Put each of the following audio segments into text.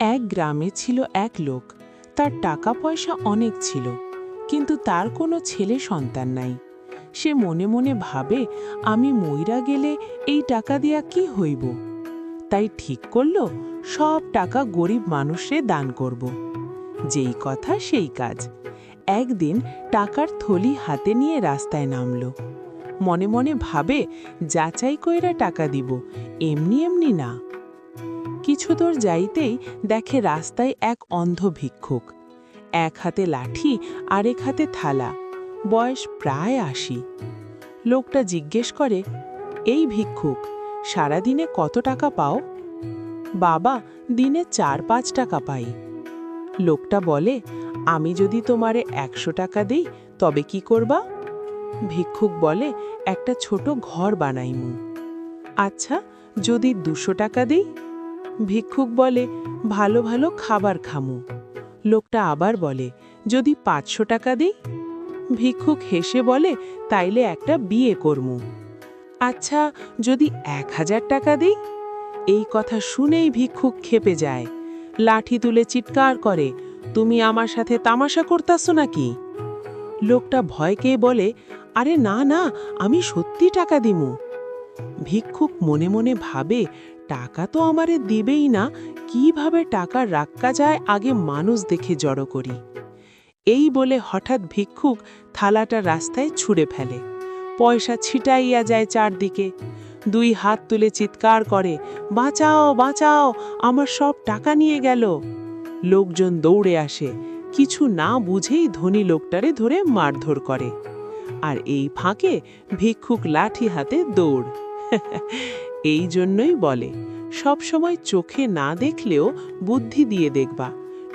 এক গ্রামে ছিল এক লোক। তার টাকা পয়সা অনেক ছিল, কিন্তু তার কোনো ছেলে সন্তান নাই। সে মনে মনে ভাবে, আমি মইরা গেলে এই টাকা দিয়া কি হইব? তাই ঠিক করল, সব টাকা গরিব মানুষে দান করব। যেই কথা সেই কাজ। একদিন টাকার থলি হাতে নিয়ে রাস্তায় নামল। মনে মনে ভাবে, যাচাই কইরা টাকা দিব, এমনি এমনি না। কিছু দূর যাইতেই দেখে রাস্তায় এক অন্ধ ভিক্ষুক। এক হাতে লাঠি, আরেক হাতে থালা। বয়স প্রায় আশি। লোকটা জিজ্ঞেস করে, এই ভিক্ষুক, সারাদিনে কত টাকা পাও? বাবা, দিনে চার পাঁচ টাকা পাই। লোকটা বলে, আমি যদি তোমারে একশো টাকা দিই, তবে কি করবা? ভিক্ষুক বলে, একটা ছোট ঘর বানাইমু। আচ্ছা যদি দুশো টাকা দিই? ভিক্ষুক বলে, ভালো ভালো খাবার খামু। লোকটা আবার বলে, যদি পাঁচশো টাকা দিই? ভিক্ষুক হেসে বলে, তাইলে একটা বিয়ে করমু। আচ্ছা যদি এক হাজার টাকা দিই? এই কথা শুনেই ভিক্ষুক খেপে যায়। লাঠি তুলে চিৎকার করে, তুমি আমার সাথে তামাশা করতাছো নাকি? লোকটা ভয়কে বলে, আরে না না, আমি সত্যি টাকা দিমু। ভিক্ষুক মনে মনে ভাবে, টাকা তো আমারে দেবেই না, কীভাবে টাকা রাক্কা যায় আগে মানুষ দেখে জড়ো করি? এই বলে হঠাৎ ভিক্ষুক থালাটা রাস্তায় ছুঁড়ে ফেলে। পয়সা ছিটাইয়া যায় চারদিকে। দুই হাত তুলে চিৎকার করে, বাঁচাও বাঁচাও, আমার সব টাকা নিয়ে গেল। লোকজন দৌড়ে আসে। কিছু না বুঝেই ধনী লোকটারে ধরে মারধর করে। আর এই ফাঁকে ভিক্ষুক লাঠি হাতে দৌড় এই জন্যই বলে সবসময় চোখে না দেখলেও বুদ্ধি দিয়ে দেখবা,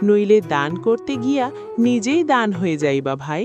নইলে দান করতে গিয়া নিজেই দান হয়ে যাইবা ভাই।